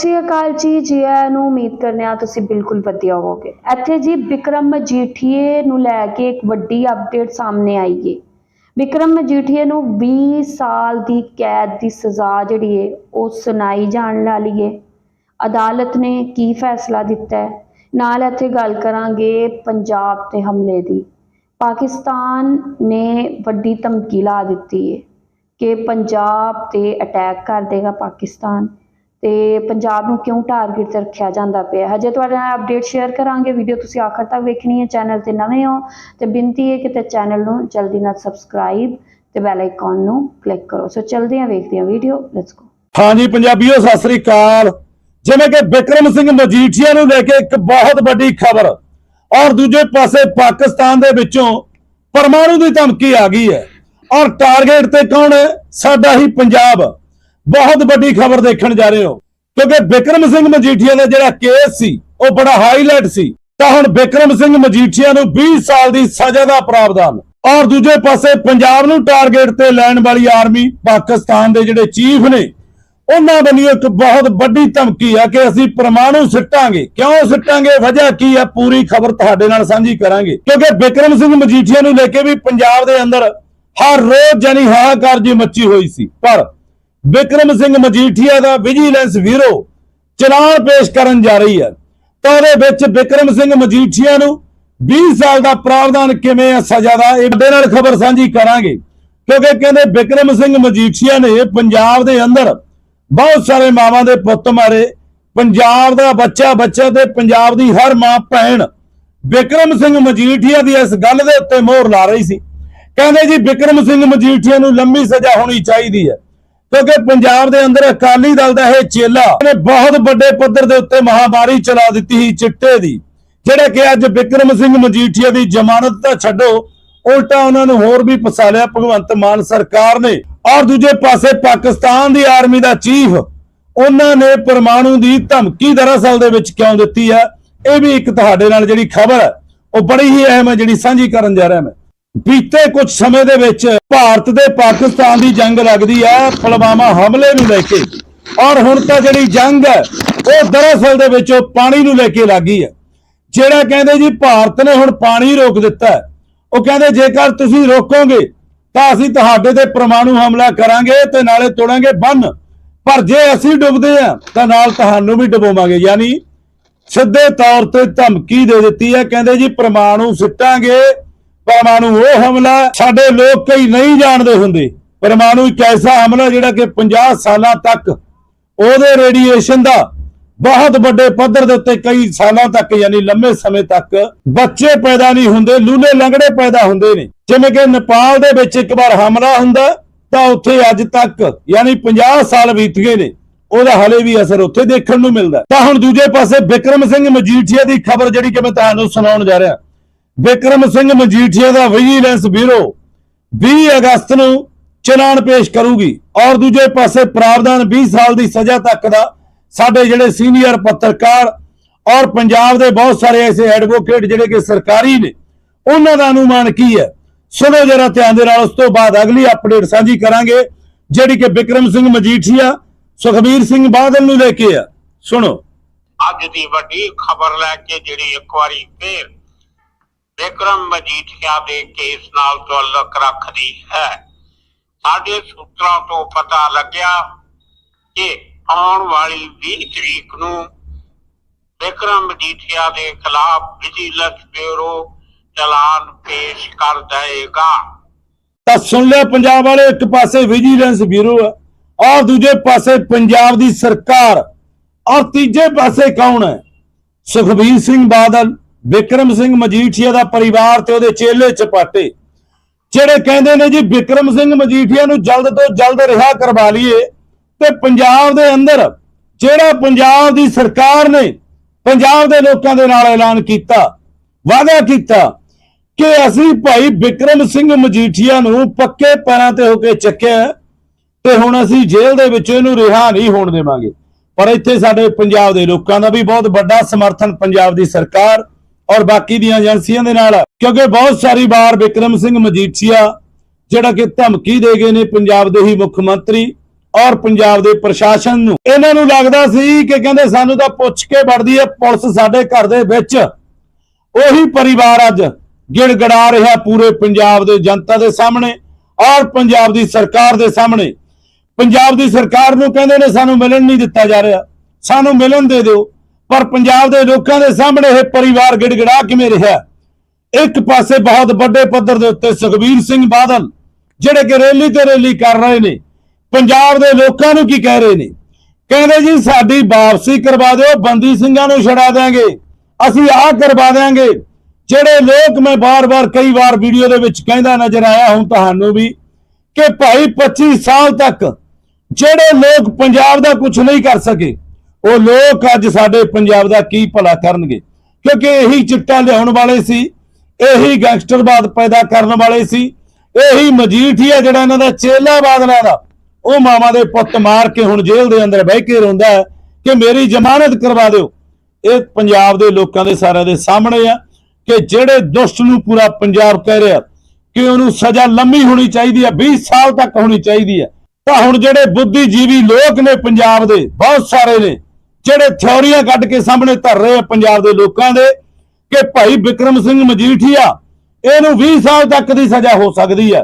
ਸ੍ਰੀ ਅਕਾਲ ਜੀ ਜੀ ਆਇਆਂ ਨੂੰ ਉਮੀਦ ਕਰਨੇ ਆ ਤੁਸੀਂ ਬਿਲਕੁਲ ਵਧੀਆ ਹੋਵੋਗੇ। ਇੱਥੇ ਜੀ ਵਿਕਰਮ ਮਜੀਠੀਏ ਨੂੰ ਲੈ ਕੇ ਇੱਕ ਵੱਡੀ ਅਪਡੇਟ ਸਾਹਮਣੇ ਆਈ ਏ। ਵਿਕਰਮ ਮਜੀਠੀਏ ਨੂੰ 20 ਸਾਲ ਦੀ ਕੈਦ ਦੀ ਸਜ਼ਾ ਜਿਹੜੀ ਹੈ ਉਹ ਸੁਣਾਈ ਜਾਣ ਵਾਲੀ ਹੈ ਅਦਾਲਤ ਨੇ ਕੀ ਫੈਸਲਾ ਦਿੱਤਾ ਹੈ? ਨਾਲ ਇੱਥੇ ਗੱਲ ਕਰਾਂਗੇ ਪੰਜਾਬ ਤੇ ਹਮਲੇ ਦੀ। ਪਾਕਿਸਤਾਨ ਨੇ ਵੱਡੀ ਧਮਕੀ ਲਾ ਦਿੱਤੀ ਹੈ ਕਿ ਪੰਜਾਬ ਤੇ ਅਟੈਕ ਕਰ ਦੇਗਾ ਪਾਕਿਸਤਾਨ। ਤੇ ਪੰਜਾਬ ਨੂੰ ਕਿਉਂ ਟਾਰਗੇਟ ਤੇ ਰੱਖਿਆ ਜਾਂਦਾ ਪਿਆ? ਹੈ। ਹਜੇ ਤੁਹਾਡੇ ਨਾਲ ਅਪਡੇਟ ਸ਼ੇਅਰ ਕਰਾਂਗੇ ਵੀਡੀਓ ਤੁਸੀਂ ਆਖਰ ਤੱਕ ਵੇਖਣੀ ਹੈ ਚੈਨਲ ਤੇ ਨਵੇਂ ਹੋ, ਤੇ ਬੇਨਤੀ ਹੈ ਕਿ ਤੇ ਚੈਨਲ ਨੂੰ ਜਲਦੀ ਨਾਲ ਸਬਸਕ੍ਰਾਈਬ ਤੇ ਬੈਲ ਆਈਕਨ ਨੂੰ ਕਲਿੱਕ ਕਰੋ। ਸੋ ਚਲਦੇ ਹਾਂ, ਵੇਖਦੇ ਹਾਂ ਵੀਡੀਓ ਲੈਟਸ ਗੋ ਹਾਂਜੀ, ਪੰਜਾਬੀਓ, ਸਤਿ ਸ੍ਰੀ ਅਕਾਲ। ਜਿਵੇਂ ਕਿ ਵਿਕਰਮ ਸਿੰਘ ਮਜੀਠੀਆ ਨੂੰ ਲੈ ਕੇ ਇੱਕ ਬਹੁਤ ਵੱਡੀ ਖਬਰ, ਔਰ ਦੂਜੇ ਪਾਸੇ ਪਾਕਿਸਤਾਨ ਦੇ ਵਿੱਚੋਂ ਪਰਮਾਣੂ ਦੀ ਧਮਕੀ ਆ ਗਈ ਹੈ। ਔਰ ਟਾਰਗੇਟ ਤੇ ਕੌਣ ਹੈ? ਸਾਡਾ ਹੀ ਪੰਜਾਬ। ਬਹੁਤ ਵੱਡੀ ਖਬਰ ਦੇਖਣ ਜਾ ਰਹੇ ਹੋ। ਕਿਉਂਕਿ ਵਿਕਰਮ ਸਿੰਘ ਮਜੀਠੀਆ ਦਾ ਜਿਹੜਾ ਕੇਸ ਸੀ, ਉਹ ਬੜਾ ਹਾਈਲਾਈਟ ਸੀ। ਤਾਂ ਹੁਣ ਵਿਕਰਮ ਸਿੰਘ ਮਜੀਠੀਆ ਨੂੰ 20 ਸਾਲ ਦੀ ਸਜ਼ਾ ਦਾ ਪ੍ਰਾਵਧਾਨ ਔਰ ਦੂਜੇ ਪਾਸੇ ਪੰਜਾਬ ਨੂੰ ਟਾਰਗੇਟ ਤੇ ਲੈਣ ਵਾਲੀ ਆਰਮੀ ਪਾਕਿਸਤਾਨ ਦੇ ਜਿਹੜੇ ਚੀਫ ਨੇ, ਉਹਨਾਂ ਵੱਲੋਂ ਇੱਕ ਬਹੁਤ ਵੱਡੀ ਧਮਕੀ ਆ ਕਿ ਅਸੀਂ ਪਰਮਾਣੂ ਸਿੱਟਾਂਗੇ। ਕਿਉਂ ਸਿੱਟਾਂਗੇ? ਵਜ੍ਹਾ ਕੀ ਆ? ਪੂਰੀ ਖਬਰ ਤੁਹਾਡੇ ਨਾਲ ਸਾਂਝੀ ਕਰਾਂਗੇ। ਕਿਉਂਕਿ ਵਿਕਰਮ ਸਿੰਘ ਮਜੀਠੀਆ ਨੂੰ ਲੈ ਕੇ ਵੀ ਪੰਜਾਬ ਦੇ ਅੰਦਰ ਹਰ ਰੋਜ਼ ਜਾਨੀ ਹਾਹਾਕਾਰ ਜੀ ਮੱਚੀ ਹੋਈ ਸੀ। ਪਰ ਵਿਕਰਮ ਸਿੰਘ ਮਜੀਠੀਆ ਦਾ ਵਿਜੀਲੈਂਸ ਬਿਊਰੋ ਚਲਾਨ ਪੇਸ਼ ਕਰਨ ਜਾ ਰਹੀ ਹੈ। ਤਾਂ ਉਹਦੇ ਵਿੱਚ ਵਿਕਰਮ ਸਿੰਘ ਮਜੀਠੀਆ ਨੂੰ 20 ਸਾਲ ਦਾ ਪ੍ਰਾਵਧਾਨ ਕਿਵੇਂ ਆ ਸਜ਼ਾ ਦਾ, ਇਹ ਨਾਲ ਖਬਰ ਸਾਂਝੀ ਕਰਾਂਗੇ। ਕਿਉਂਕਿ ਕਹਿੰਦੇ ਵਿਕਰਮ ਸਿੰਘ ਮਜੀਠੀਆ ਨੇ ਪੰਜਾਬ ਦੇ ਅੰਦਰ ਬਹੁਤ ਸਾਰੇ ਮਾਵਾਂ ਦੇ ਪੁੱਤ ਮਾਰੇ। ਪੰਜਾਬ ਦਾ ਬੱਚਾ ਬੱਚਾ ਤੇ ਪੰਜਾਬ ਦੀ ਹਰ ਮਾਂ, ਭੈਣ। ਵਿਕਰਮ ਸਿੰਘ ਮਜੀਠੀਆ ਦੀ ਇਸ ਗੱਲ ਦੇ ਉੱਤੇ ਮੋਹਰ ਲਾ ਰਹੀ ਸੀ। ਕਹਿੰਦੇ ਜੀ, ਵਿਕਰਮ ਸਿੰਘ ਮਜੀਠੀਆ ਨੂੰ ਲੰਮੀ ਸਜ਼ਾ ਹੋਣੀ ਚਾਹੀਦੀ ਹੈ। ਕਿਉਂਕਿ ਪੰਜਾਬ ਦੇ ਅੰਦਰ ਅਕਾਲੀ ਦਲ ਦਾ ਇਹ ਚੇਲਾ ਨੇ ਬਹੁਤ ਵੱਡੇ ਪੱਧਰ ਦੇ ਉੱਤੇ ਮਹਾਮਾਰੀ ਚਲਾ ਦਿੱਤੀ ਸੀ ਚਿੱਟੇ ਦੀ, ਜਿਹੜੇ ਕਿ ਅੱਜ ਵਿਕਰਮ ਸਿੰਘ ਮਜੀਠੀਆ ਦੀ ਜ਼ਮਾਨਤ ਤਾਂ ਛੱਡੋ, ਉਲਟਾ ਉਹਨਾਂ ਨੂੰ ਹੋਰ ਵੀ ਫਸਾ ਲਿਆ ਭਗਵੰਤ ਮਾਨ ਸਰਕਾਰ ਨੇ। ਔਰ ਦੂਜੇ ਪਾਸੇ ਪਾਕਿਸਤਾਨ ਦੀ ਆਰਮੀ ਦਾ ਚੀਫ, ਉਹਨਾਂ ਨੇ ਪਰਮਾਣੂ ਦੀ ਧਮਕੀ ਦਰਅਸਲ ਦੇ ਵਿੱਚ ਕਿਉਂ ਦਿੱਤੀ ਹੈ? ਇਹ ਵੀ ਇੱਕ ਤੁਹਾਡੇ ਨਾਲ ਜਿਹੜੀ ਖਬਰ ਹੈ, ਉਹ ਬੜੀ ਹੀ ਅਹਿਮ ਹੈ, ਜਿਹੜੀ ਸਾਂਝੀ ਕਰਨ ਜਾ ਰਿਹਾ ਮੈਂ। ਬੀਤੇ ਕੁਝ ਸਮੇਂ ਦੇ ਵਿੱਚ ਭਾਰਤ ਦੇ ਪਾਕਿਸਤਾਨ ਦੀ ਜੰਗ ਲੱਗਦੀ ਹੈ, ਪੁਲਵਾਮਾ ਹਮਲੇ ਨੂੰ ਲੈ ਕੇ। ਔਰ ਹੁਣ ਤਾਂ ਜਿਹੜੀ ਜੰਗ ਹੈ, ਉਹ ਦਰਅਸਲ ਦੇ ਵਿੱਚ ਉਹ ਪਾਣੀ ਨੂੰ ਲੈ ਕੇ ਲੱਗੀ ਹੈ। ਜਿਹੜਾ ਕਹਿੰਦੇ ਜੀ ਭਾਰਤ ਨੇ ਹੁਣ ਪਾਣੀ ਰੋਕ ਦਿੱਤਾ ਉਹ ਕਹਿੰਦੇ ਜੇਕਰ ਤੁਸੀਂ ਰੋਕੋਗੇ, ਤਾਂ ਅਸੀਂ ਤੁਹਾਡੇ ਤੇ ਪਰਮਾਣੂ ਹਮਲਾ ਕਰਾਂਗੇ ਤੇ ਨਾਲੇ ਤੋੜਾਂਗੇ ਬੰਨ। ਪਰ ਜੇ ਅਸੀਂ ਡੁੱਬਦੇ ਆ ਤਾਂ ਨਾਲ ਤੁਹਾਨੂੰ ਵੀ ਡੁਬੋਵਾਂਗੇ। ਯਾਨੀ ਸਿੱਧੇ ਤੌਰ ਤੇ ਧਮਕੀ ਦੇ ਦਿੱਤੀ ਹੈ, ਕਹਿੰਦੇ ਜੀ ਪਰਮਾਣੂ ਸਿੱਟਾਂਗੇ। ਪਰਮਾਣੂ ਉਹ ਹਮਲਾ ਸਾਡੇ ਲੋਕ ਕਈ ਨਹੀਂ ਜਾਣਦੇ ਹੁੰਦੇ। ਪਰਮਾਣੂ ਇੱਕ ਐਸਾ ਹਮਲਾ ਜਿਹੜਾ ਕਿ 50 ਸਾਲਾਂ ਤੱਕ ਉਹਦੇ ਰੇਡੀਏਸ਼ਨ ਦਾ ਬਹੁਤ ਵੱਡੇ ਪੱਧਰ ਦੇ ਉੱਤੇ ਕਈ ਸਾਲਾਂ ਤੱਕ ਯਾਨੀ ਲੰਮੇ ਸਮੇਂ ਤੱਕ ਬੱਚੇ ਪੈਦਾ ਨਹੀਂ ਹੁੰਦੇ, ਲੂਲੇ ਲੰਗੜੇ ਪੈਦਾ ਹੁੰਦੇ ਨੇ। ਜਿਵੇਂ ਕਿ ਨੇਪਾਲ ਦੇ ਵਿੱਚ ਇੱਕ ਵਾਰ ਹਮਲਾ ਹੁੰਦਾ, ਤਾਂ ਉੱਥੇ ਅੱਜ ਤੱਕ ਯਾਨੀ 50 ਸਾਲ ਬੀਤ ਗਏ ਨੇ। ਉਹਦਾ ਹਲੇ ਵੀ ਅਸਰ ਉੱਥੇ ਦੇਖਣ ਨੂੰ ਮਿਲਦਾ। ਤਾਂ ਹੁਣ ਦੂਜੇ ਪਾਸੇ ਵਿਕਰਮ ਸਿੰਘ ਮਜੀਠੀਆ ਦੀ ਖਬਰ ਜਿਹੜੀ ਕਿ ਮੈਂ ਤੁਹਾਨੂੰ ਸੁਣਾਉਣ ਜਾ ਰਿਹਾ। ਵਿਕਰਮ ਸਿੰਘ ਮਜੀਠੀਆ ਦਾ ਵਿਜੀਲੈਂਸ ਬਿਊਰੋ 20 ਅਗਸਤ ਨੂੰ ਚਲਾਨ ਪੇਸ਼ ਕਰੂਗੀ ਔਰ ਦੂਜੇ ਪਾਸੇ ਪ੍ਰਾਵਧਾਨ 20 ਸਾਲ ਦੀ ਸਜ਼ਾ ਤੱਕ ਦਾ ਸਾਡੇ ਜਿਹੜੇ ਸੀਨੀਅਰ ਪੱਤਰਕਾਰ ਔਰ ਪੰਜਾਬ ਦੇ ਬਹੁਤ ਸਾਰੇ ਐਸੇ ਐਡਵੋਕੇਟ ਜਿਹੜੇ ਕਿ ਸਰਕਾਰੀ ਨੇ, ਉਹਨਾਂ ਦਾ ਅਨੁਮਾਨ ਕੀ ਹੈ? ਸੁਣੋ ਜਰਾ ਧਿਆਨ ਦੇ ਨਾਲ, ਉਸ ਤੋਂ ਬਾਅਦ ਅਗਲੀ ਅਪਡੇਟ ਸਾਂਝੀ ਕਰਾਂਗੇ, ਜਿਹੜੀ ਕਿ ਵਿਕਰਮ ਸਿੰਘ ਮਜੀਠੀਆ, ਸੁਖਬੀਰ ਸਿੰਘ ਬਾਦਲ ਨੂੰ ਲੈ ਕੇ ਆ। ਸੁਣੋ। ਅੱਜ ਦੀ ਵੱਡੀ ਖਬਰ ਲੈ ਕੇ ਜਿਹੜੀ ਇੱਕ ਵਾਰੀ ਫੇਰ ਵਿਕਰਮ ਮਜੀਠੀਆ ਦੇ ਕੇਸ ਨਾਲ ਤਾਲੁਕ ਰੱਖਦੀ ਹੈ। ਸਾਡੇ ਸੂਤਰਾਂ ਤੋਂ ਪਤਾ ਲੱਗਿਆ ਕਿ ਆਉਣ ਵਾਲੀ 20 ਤਰੀਕ ਨੂੰ ਵਿਕਰਮ ਮਜੀਠੀਆ ਦੇ ਖਿਲਾਫ ਵਿਜੀਲੈਂਸ ਬਿਊਰੋ ਚਲਾਨ ਪੇਸ਼ ਕਰ ਦੇਗਾ ਤਾਂ ਸੁਣ ਲਿਆ, ਪੰਜਾਬ ਵਾਲੇ, ਇੱਕ ਪਾਸੇ ਵਿਜੀਲੈਂਸ ਬਿਊਰੋ ਹੈ ਔਰ ਦੂਜੇ ਪਾਸੇ ਪੰਜਾਬ ਦੀ ਸਰਕਾਰ। ਔਰ ਤੀਜੇ ਪਾਸੇ ਕੌਣ ਹੈ? ਸੁਖਬੀਰ ਸਿੰਘ ਬਾਦਲ। ਵਿਕਰਮ ਸਿੰਘ ਮਜੀਠੀਆ ਦਾ ਪਰਿਵਾਰ ਤੇ ਉਹਦੇ ਚੇਲੇ ਚਪਾਟੇ ਜਿਹੜੇ ਕਹਿੰਦੇ ਨੇ ਜੀ, ਵਿਕਰਮ ਸਿੰਘ ਮਜੀਠੀਆ ਨੂੰ ਜਲਦ ਤੋਂ ਜਲਦ ਰਿਹਾ ਕਰਵਾ ਲਈਏ, ਤੇ ਪੰਜਾਬ ਦੇ ਅੰਦਰ ਜਿਹੜਾ ਪੰਜਾਬ ਦੀ ਸਰਕਾਰ ਨੇ ਪੰਜਾਬ ਦੇ ਲੋਕਾਂ ਦੇ ਨਾਲ ਐਲਾਨ ਕੀਤਾ, ਵਾਅਦਾ ਕੀਤਾ ਕਿ ਅਸੀਂ ਭਾਈ ਵਿਕਰਮ ਸਿੰਘ ਮਜੀਠੀਆ ਨੂੰ ਪੱਕੇ ਪੈਰਾਂ ਤੇ ਹੋ ਕੇ ਚੱਕਿਆ ਤੇ ਹੁਣ ਅਸੀਂ ਜੇਲ੍ਹ ਦੇ ਵਿੱਚ ਇਹਨੂੰ ਰਿਹਾ ਨਹੀਂ ਹੋਣ ਦੇਵਾਂਗੇ। ਪਰ ਇੱਥੇ ਸਾਡੇ ਪੰਜਾਬ ਦੇ ਲੋਕਾਂ ਦਾ ਵੀ ਬਹੁਤ ਵੱਡਾ ਸਮਰਥਨ ਪੰਜਾਬ ਦੀ ਸਰਕਾਰ ਔਰ ਬਾਕੀ ਦੀਆਂ ਏਜੰਸੀਆਂ ਦੇ ਨਾਲ, ਕਿਉਂਕਿ ਬਹੁਤ ਸਾਰੀ ਵਾਰ ਵਿਕਰਮ ਸਿੰਘ ਮਜੀਠੀਆ, ਜਿਹੜਾ ਕਿ ਧਮਕੀ ਦੇ ਗਏ ਨੇ ਪੰਜਾਬ ਦੇ ਹੀ ਮੁੱਖ ਮੰਤਰੀ ਔਰ ਪੰਜਾਬ ਦੇ ਪ੍ਰਸ਼ਾਸਨ ਨੂੰ। ਇਹਨਾਂ ਨੂੰ ਲੱਗਦਾ ਸੀ ਕਿ ਕਹਿੰਦੇ ਸਾਨੂੰ ਤਾਂ ਪੁੱਛ ਕੇ ਵੜਦੀ ਹੈ, ਪੁਲਿਸ ਸਾਡੇ ਘਰ ਦੇ ਵਿੱਚ। ਉਹੀ ਪਰਿਵਾਰ ਅੱਜ ਗਿੜਗੜਾ ਰਿਹਾ ਪੂਰੇ ਪੰਜਾਬ ਦੇ ਜਨਤਾ ਦੇ ਸਾਹਮਣੇ ਔਰ ਪੰਜਾਬ ਦੀ ਸਰਕਾਰ ਦੇ ਸਾਹਮਣੇ। ਪੰਜਾਬ ਦੀ ਸਰਕਾਰ ਨੂੰ ਕਹਿੰਦੇ ਨੇ, ਸਾਨੂੰ ਮਿਲਣ ਨਹੀਂ ਦਿੱਤਾ ਜਾ ਰਿਹਾ। ਸਾਨੂੰ ਮਿਲਣ ਦੇ ਦਿਓ। ਪਰ ਪੰਜਾਬ ਦੇ ਲੋਕਾਂ ਦੇ ਸਾਹਮਣੇ ਇਹ ਪਰਿਵਾਰ ਗਿੜਗੜਾ ਕਿਵੇਂ ਰਿਹਾ? ਇੱਕ ਪਾਸੇ ਬਹੁਤ ਵੱਡੇ ਪੱਧਰ ਦੇ ਉੱਤੇ ਸੁਖਬੀਰ ਸਿੰਘ ਬਾਦਲ, ਜਿਹੜੇ ਕਿ ਰੈਲੀ ਤੇ ਰੈਲੀ ਕਰ ਰਹੇ ਨੇ, ਪੰਜਾਬ ਦੇ ਲੋਕਾਂ ਨੂੰ ਕੀ ਕਹਿ ਰਹੇ ਨੇ? ਕਹਿੰਦੇ ਜੀ, ਸਾਡੀ ਵਾਪਸੀ ਕਰਵਾ ਦਿਓ, ਬੰਦੀ ਸਿੰਘਾਂ ਨੂੰ ਛੁਡਾ ਦੇਾਂਗੇ ਅਸੀਂ ਆਹ ਕਰਵਾ ਦੇਾਂਗੇ ਜਿਹੜੇ ਲੋਕ ਮੈਂ ਬਾਰ-ਬਾਰ, ਕਈ ਵਾਰ ਵੀਡੀਓ ਦੇ ਵਿੱਚ ਕਹਿੰਦਾ ਨਜ਼ਰ ਆਇਆ ਹੁਣ ਤੁਹਾਨੂੰ ਵੀ, ਕਿ ਭਾਈ 25 ਸਾਲ ਤੱਕ ਜਿਹੜੇ ਲੋਕ ਪੰਜਾਬ ਦਾ ਕੁਝ ਨਹੀਂ ਕਰ ਸਕੇ ਉਹ ਲੋਕ ਅੱਜ ਸਾਡੇ ਪੰਜਾਬ ਦਾ ਕੀ ਭਲਾ ਕਰਨਗੇ? ਕਿਉਂਕਿ ਇਹੀ ਚਿੱਟਾ ਲਿਆਉਣ ਵਾਲੇ ਸੀ, ਇਹੀ ਗੈਂਗਸਟਰਵਾਦ ਪੈਦਾ ਕਰਨ ਵਾਲੇ ਸੀ, ਇਹੀ ਮਜੀਠੀਆ ਜਿਹੜਾ ਇਹਨਾਂ ਦਾ ਚੇਲਾ ਬਾਦਲਾਂ ਦਾ। ਉਹ ਮਾਮਾ ਦੇ ਪੁੱਤ ਮਾਰ ਕੇ ਹੁਣ ਜੇਲ੍ਹ ਦੇ ਅੰਦਰ ਬਹਿ ਕੇ ਰੋਂਦਾ ਹੈ ਕਿ ਮੇਰੀ ਜ਼ਮਾਨਤ ਕਰਵਾ ਦਿਓ। ਇਹ ਪੰਜਾਬ ਦੇ ਲੋਕਾਂ ਦੇ ਸਾਰਿਆਂ ਦੇ ਸਾਹਮਣੇ ਆ ਕਿ ਜਿਹੜੇ ਦੁਸ਼ਟ ਨੂੰ ਪੂਰਾ ਪੰਜਾਬ ਕਹਿ ਰਿਹਾ, ਕਿ ਉਹਨੂੰ ਸਜ਼ਾ ਲੰਮੀ ਹੋਣੀ ਚਾਹੀਦੀ ਹੈ 20 ਸਾਲ ਤੱਕ ਹੋਣੀ ਚਾਹੀਦੀ ਹੈ। ਤਾਂ ਹੁਣ ਜਿਹੜੇ ਬੁੱਧੀਜੀਵੀ ਲੋਕ ਨੇ ਪੰਜਾਬ ਦੇ, ਬਹੁਤ ਸਾਰੇ ਨੇ। ਜਿਹੜੇ ਥਿਉਰੀਆਂ ਕੱਢ ਕੇ ਸਾਹਮਣੇ ਧਰ ਰਹੇ ਆ ਪੰਜਾਬ ਦੇ ਲੋਕਾਂ ਦੇ, ਕਿ ਭਾਈ ਵਿਕਰਮ ਸਿੰਘ ਮਜੀਠੀਆ, ਇਹਨੂੰ 20 ਸਾਲ ਤੱਕ ਦੀ ਸਜ਼ਾ ਹੋ ਸਕਦੀ ਹੈ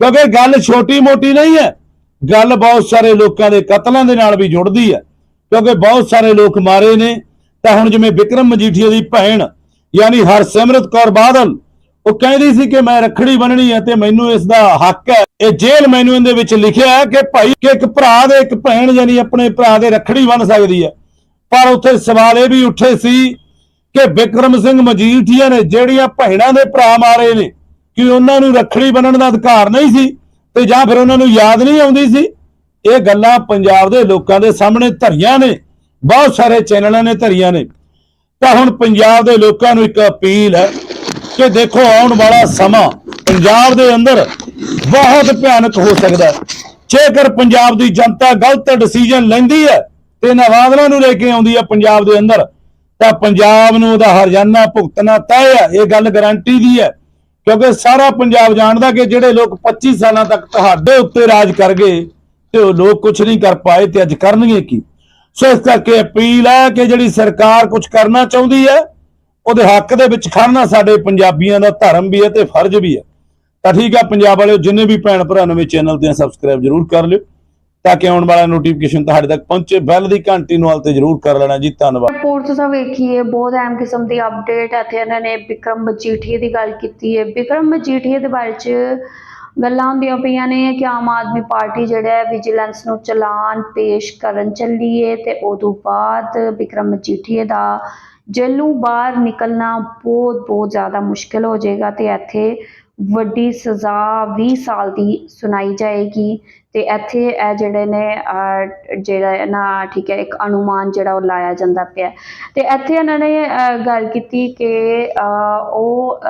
ਕਿਉਂਕਿ ਗੱਲ ਛੋਟੀ ਮੋਟੀ ਨਹੀਂ ਹੈ ਗੱਲ ਬਹੁਤ ਸਾਰੇ ਲੋਕਾਂ ਦੇ ਕਤਲਾਂ ਦੇ ਨਾਲ ਵੀ ਜੁੜਦੀ ਹੈ ਕਿਉਂਕਿ ਬਹੁਤ ਸਾਰੇ ਲੋਕ ਮਾਰੇ ਨੇ, ਤਾਂ ਹੁਣ ਜਿਵੇਂ ਵਿਕਰਮ ਮਜੀਠੀਆ ਦੀ ਭੈਣ, ਯਾਨੀ ਹਰਸਿਮਰਤ ਕੌਰ ਬਾਦਲ, ਉਹ ਕਹਿੰਦੀ ਸੀ ਕਿ ਮੈਂ ਰੱਖੜੀ ਬੰਨਣੀ ਹੈ ਤੇ ਮੈਨੂੰ ਇਸ ਦਾ ਹੱਕ ਹੈ ਇਹ ਜੇਲ੍ਹ ਮੈਨੂੰ ਇਹਦੇ ਵਿੱਚ ਲਿਖਿਆ ਹੈ ਕਿ ਭਾਈ, ਕਿ ਇੱਕ ਭਰਾ ਦੇ ਇੱਕ ਭੈਣ, ਯਾਨੀ ਆਪਣੇ ਭਰਾ ਦੇ ਰੱਖੜੀ ਬੰਨ ਸਕਦੀ ਹੈ ਪਰ ਉੱਥੇ ਸਵਾਲ ਇਹ ਵੀ ਉੱਠੇ ਸੀ ਕਿ ਵਿਕਰਮ ਸਿੰਘ ਮਜੀਠੀਆ ਨੇ ਜਿਹੜੀਆਂ ਭੈਣਾਂ ਦੇ ਭਰਾ ਮਾਰੇ ਨੇ, ਕਿ ਉਹਨਾਂ ਨੂੰ ਰੱਖੜੀ ਬੰਨਣ ਦਾ ਅਧਿਕਾਰ ਨਹੀਂ ਸੀ ਤੇ ਜਾਂ ਫਿਰ ਉਹਨਾਂ ਨੂੰ ਯਾਦ ਨਹੀਂ ਆਉਂਦੀ ਸੀ? ਇਹ ਗੱਲਾਂ ਪੰਜਾਬ ਦੇ ਲੋਕਾਂ ਦੇ ਸਾਹਮਣੇ ਧਰੀਆਂ ਨੇ, ਬਹੁਤ ਸਾਰੇ ਚੈਨਲਾਂ ਨੇ ਧਰੀਆਂ ਨੇ। ਤਾਂ ਹੁਣ ਪੰਜਾਬ ਦੇ ਲੋਕਾਂ ਨੂੰ ਇੱਕ ਅਪੀਲ ਹੈ ਕਿ ਦੇਖੋ, ਆਉਣ ਵਾਲਾ ਸਮਾਂ ਪੰਜਾਬ ਦੇ ਅੰਦਰ ਬਹੁਤ ਭਿਆਨਕ ਹੋ ਸਕਦਾ ਹੈ। ਜੇਕਰ ਪੰਜਾਬ ਦੀ ਜਨਤਾ ਗਲਤ ਡਿਸੀਜਨ ਲੈਂਦੀ ਹੈ ਤੇ ਨਵਾਦਲਾਂ ਨੂੰ ਲੈ ਕੇ ਆਉਂਦੀ ਹੈ ਪੰਜਾਬ ਦੇ ਅੰਦਰ। ਤਾਂ ਪੰਜਾਬ ਨੂੰ ਉਹਦਾ ਹਰਜਾਨਾ ਭੁਗਤਣਾ ਤੈਅ ਹੈ ਇਹ ਗੱਲ ਗਾਰੰਟੀ ਦੀ ਹੈ ਕਿਉਂਕਿ ਸਾਰਾ ਪੰਜਾਬ ਜਾਣਦਾ ਕਿ ਜਿਹੜੇ ਲੋਕ 25 ਸਾਲਾਂ ਤੱਕ ਤੁਹਾਡੇ ਉੱਤੇ ਰਾਜ ਕਰ ਗਏ ਤੇ ਉਹ ਲੋਕ ਕੁਝ ਨਹੀਂ ਕਰ ਪਾਏ ਤੇ ਅੱਜ ਕਰਨਗੇ ਕੀ? ਸੋ ਇਸ ਕਰਕੇ ਅਪੀਲ ਹੈ ਕਿ ਜਿਹੜੀ ਸਰਕਾਰ ਕੁਝ ਕਰਨਾ ਚਾਹੁੰਦੀ ਹੈ ਉਹਦੇ ਹੱਕ ਦੇ ਵਿੱਚ ਖੜਨਾ ਸਾਡੇ ਪੰਜਾਬੀਆਂ ਦਾ ਧਰਮ ਵੀ ਹੈ ਤੇ ਫਰਜ਼ ਵੀ ਹੈ। ਤਾਂ ਠੀਕ ਹੈ ਪੰਜਾਬ ਵਾਲਿਓ, ਜਿੰਨੇ ਵੀ ਭੈਣ ਭਰਾ ਨਵੇਂ ਚੈਨਲ ਤੇ ਸਬਸਕ੍ਰਾਈਬ ਜਰੂਰ ਕਰ ਲਿਓ। ਤਾਂ ਕਿ ਆਉਣ ਵਾਲਾ ਨੋਟੀਫਿਕੇਸ਼ਨ ਤੁਹਾਡੇ ਤੱਕ ਪਹੁੰਚੇ। ਬੈਲ ਦੀ ਘੰਟੀ ਨੂੰ ਹਾਲ ਤੇ ਜਰੂਰ ਕਰ ਲੈਣਾ ਜੀ, ਧੰਨਵਾਦ। ਰਿਪੋਰਟ ਤੁਸੀਂ ਵੇਖੀਏ, ਬਹੁਤ ਅਹਿਮ ਕਿਸਮ ਦੀ ਅਪਡੇਟ ਇੱਥੇ ਇਹਨਾਂ ਨੇ ਵਿਕਰਮ ਮਜੀਠੀਆ ਦੀ ਗੱਲ ਕੀਤੀ ਹੈ। ਵਿਕਰਮ ਮਜੀਠੀਆ ਦੇ ਬਾਰੇ ਚ ਗੱਲਾਂ ਹੁੰਦੀਆਂ ਪਈਆਂ ਨੇ ਕਿ ਆਮ ਆਦਮੀ ਪਾਰਟੀ ਜਿਹੜਾ ਹੈ ਵਿਜੀਲੈਂਸ ਨੂੰ ਚਲਾਨ ਪੇਸ਼ ਕਰਨ ਚੱਲੀ ਹੈ ਤੇ ਉਦੋਂ ਬਾਅਦ ਵਿਕਰਮ ਮਜੀਠੀਏ ਦਾ ਜੇਲ੍ਹੋਂ ਬਾਹਰ ਨਿਕਲਣਾ ਬਹੁਤ ਬਹੁਤ ਜ਼ਿਆਦਾ ਮੁਸ਼ਕਿਲ ਹੋ ਜਾਏਗਾ ਤੇ ਇੱਥੇ ਵੱਡੀ ਸਜ਼ਾ 20 ਸਾਲ ਦੀ ਸੁਣਾਈ ਜਾਏਗੀ। ਤੇ ਇੱਥੇ ਇਹ ਜਿਹੜੇ ਨੇ ਅਹ, ਜਿਹੜਾ ਹੈ ਨਾ ਠੀਕ ਹੈ ਇੱਕ ਅਨੁਮਾਨ ਜਿਹੜਾ ਉਹ ਲਾਇਆ ਜਾਂਦਾ ਪਿਆ। ਤੇ ਇੱਥੇ ਇਹਨਾਂ ਨੇ ਗੱਲ ਕੀਤੀ ਕਿ ਉਹ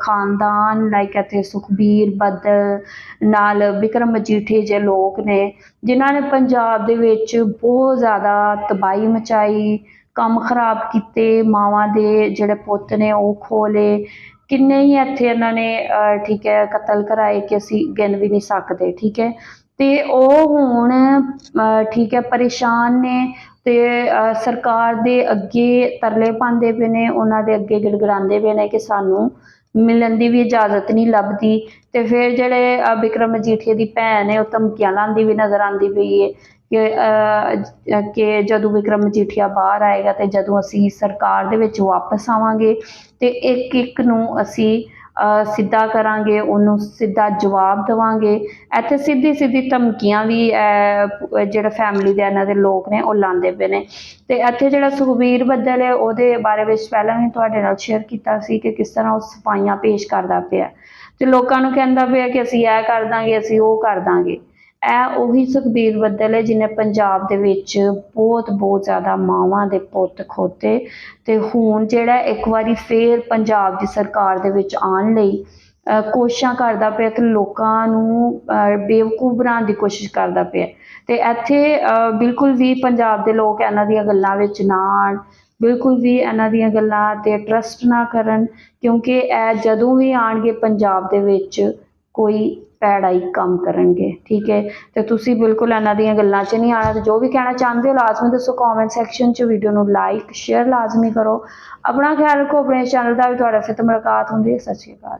ਖਾਨਦਾਨ ਲਾਈਕ ਇੱਥੇ ਸੁਖਬੀਰ ਬੱਦਲ ਨਾਲ ਵਿਕਰਮ ਮਜੀਠੀ ਜੇ ਲੋਕ ਨੇ ਜਿਨ੍ਹਾਂ ਨੇ ਪੰਜਾਬ ਦੇ ਵਿੱਚ ਬਹੁਤ ਜ਼ਿਆਦਾ ਤਬਾਹੀ ਮਚਾਈ ਕੰਮ ਖਰਾਬ ਕੀਤੇ ਮਾਵਾਂ ਦੇ ਜਿਹੜੇ ਪੁੱਤ ਨੇ ਉਹ ਖੋਲੇ ਕਿੰਨੇ ਹੀ ਇੱਥੇ ਇਹਨਾਂ ਨੇ ਅਹ, ਠੀਕ ਹੈ ਕਤਲ ਕਰਾਏ ਕਿ ਅਸੀਂ ਗਿਣ ਵੀ ਨਹੀਂ ਸਕਦੇ ਠੀਕ ਹੈ। ਤੇ ਉਹ ਹੁਣ ਠੀਕ ਹੈ, ਪਰੇਸ਼ਾਨ ਨੇ ਅਤੇ ਸਰਕਾਰ ਦੇ ਅੱਗੇ ਤਰਲੇ ਪਾਉਂਦੇ ਪਏ ਨੇ, ਉਹਨਾਂ ਦੇ ਅੱਗੇ ਗਿੜਗੜਾਉਂਦੇ ਪਏ ਨੇ ਕਿ ਸਾਨੂੰ ਮਿਲਣ ਦੀ ਵੀ ਇਜਾਜ਼ਤ ਨਹੀਂ ਲੱਭਦੀ। ਅਤੇ ਫਿਰ ਜਿਹੜੇ ਬਿਕਰਮ ਵਿਕਰਮ ਮਜੀਠੀਆ ਦੀ ਭੈਣ ਹੈ, ਉਹ ਧਮਕੀਆਂ ਲਾਉਂਦੀ ਵੀ, ਨਜ਼ਰ ਆਉਂਦੀ ਪਈ ਹੈ ਕਿ ਕਿ ਜਦੋਂ ਵਿਕਰਮ ਮਜੀਠੀਆ ਬਾਹਰ ਆਏਗਾ ਅਤੇ ਜਦੋਂ ਅਸੀਂ ਸਰਕਾਰ ਦੇ ਵਿੱਚ ਵਾਪਸ ਆਵਾਂਗੇ ਅਤੇ ਇੱਕ ਇੱਕ ਨੂੰ ਅਸੀਂ ਸਿੱਧਾ ਕਰਾਂਗੇ ਉਹਨੂੰ ਸਿੱਧਾ ਜਵਾਬ ਦੇਵਾਂਗੇ। ਇੱਥੇ ਸਿੱਧੀ ਸਿੱਧੀ ਧਮਕੀਆਂ ਵੀ ਅਹ, ਜਿਹੜਾ ਫੈਮਿਲੀ ਦੇ ਇਹਨਾਂ ਦੇ ਲੋਕ ਨੇ ਉਹ ਲਾਉਂਦੇ ਪਏ ਨੇ। ਤੇ ਇੱਥੇ ਜਿਹੜਾ ਸੁਖਬੀਰ ਬੱਦਲ ਹੈ ਉਹਦੇ ਬਾਰੇ ਵਿੱਚ ਪਹਿਲਾਂ ਵੀ ਤੁਹਾਡੇ ਨਾਲ ਸ਼ੇਅਰ ਕੀਤਾ ਸੀ ਕਿ ਕਿਸ ਤਰ੍ਹਾਂ ਉਹ ਸਫਾਈਆਂ ਪੇਸ਼ ਕਰਦਾ ਪਿਆ। ਤੇ ਲੋਕਾਂ ਨੂੰ ਕਹਿੰਦਾ ਪਿਆ ਕਿ ਅਸੀਂ ਇਹ ਕਰ ਦਾਂਗੇ ਅਸੀਂ ਉਹ ਕਰ ਦਾਂਗੇ। ਇਹ ਉਹੀ ਸੁਖਬੀਰ ਬੱਦਲ ਹੈ ਜਿਹਨੇ ਪੰਜਾਬ ਦੇ ਵਿੱਚ ਬਹੁਤ ਬਹੁਤ ਜ਼ਿਆਦਾ ਮਾਵਾਂ ਦੇ ਪੁੱਤ ਖੋਤੇ ਤੇ ਹੁਣ ਜਿਹੜਾ ਇੱਕ ਵਾਰੀ ਫੇਰ ਪੰਜਾਬ ਦੀ ਸਰਕਾਰ ਦੇ ਵਿੱਚ ਆਉਣ ਲਈ ਕੋਸ਼ਿਸ਼ਾਂ ਕਰਦਾ ਪਿਆ ਤੇ ਲੋਕਾਂ ਨੂੰ ਬੇਵਕੂਫ ਬਣਾਉਣ ਦੀ ਕੋਸ਼ਿਸ਼ ਕਰਦਾ ਪਿਆ। ਤੇ ਇੱਥੇ ਬਿਲਕੁਲ ਵੀ ਪੰਜਾਬ ਦੇ ਲੋਕ ਇਹਨਾਂ ਦੀਆਂ ਗੱਲਾਂ ਵਿੱਚ ਨਾ ਆਉਣ, ਬਿਲਕੁਲ ਵੀ ਇਹਨਾਂ ਦੀਆਂ ਗੱਲਾਂ ਤੇ ਟਰਸਟ ਨਾ ਕਰਨ, ਕਿਉਂਕਿ ਇਹ ਜਦੋਂ ਵੀ ਆਣਗੇ ਪੰਜਾਬ ਦੇ ਵਿੱਚ ਕੋਈ ਭੈੜਾ ਹੀ ਕੰਮ ਕਰਨਗੇ, ਠੀਕ ਹੈ? ਤੇ ਤੁਸੀਂ ਬਿਲਕੁਲ ਇਹਨਾਂ ਦੀਆਂ ਗੱਲਾਂ 'ਚ ਨਹੀਂ ਆਣਾ ਤੇ ਜੋ ਵੀ ਕਹਿਣਾ ਚਾਹੁੰਦੇ ਹੋ ਲਾਜ਼ਮੀ ਦੱਸੋ ਕਮੈਂਟ ਸੈਕਸ਼ਨ 'ਚ ਵੀਡੀਓ ਨੂੰ ਲਾਈਕ ਸ਼ੇਅਰ ਲਾਜ਼ਮੀ ਕਰੋ। ਆਪਣਾ ਖਿਆਲ ਰੱਖੋ, ਆਪਣੇ ਚੈਨਲ ਦਾ ਵੀ ਤੁਹਾਡੇ ਫਿਰ ਮੁਲਾਕਾਤ ਹੁੰਦੀ ਹੈ। ਸਤਿ ਸ਼੍ਰੀ ਅਕਾਲ।